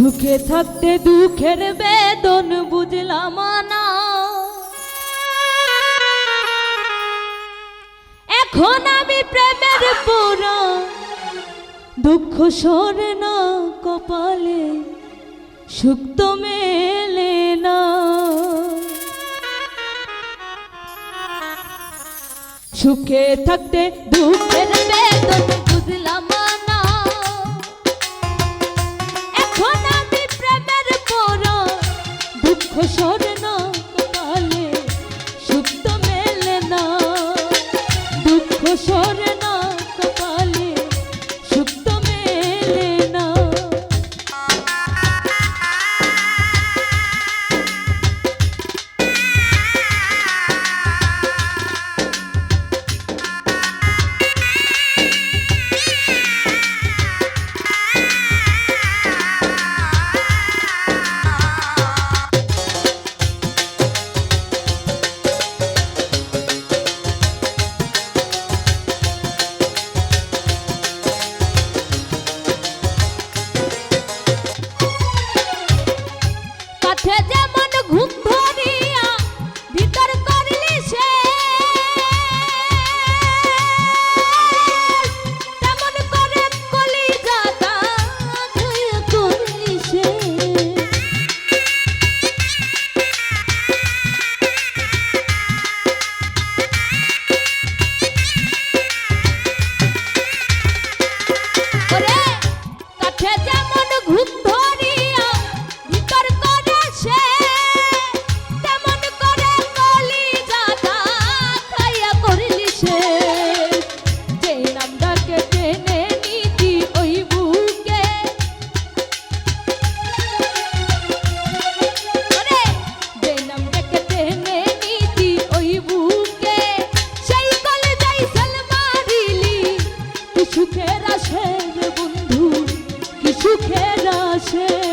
সুখে থাকতে দুঃখের বেদন বুঝলাম না। এখন আমি প্রেমের পুরা দুঃখ সর না কপালে সুখ তো মেলে না। সুখে থাকতে দুঃখের বেদন বুঝলাম আসে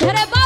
ধরে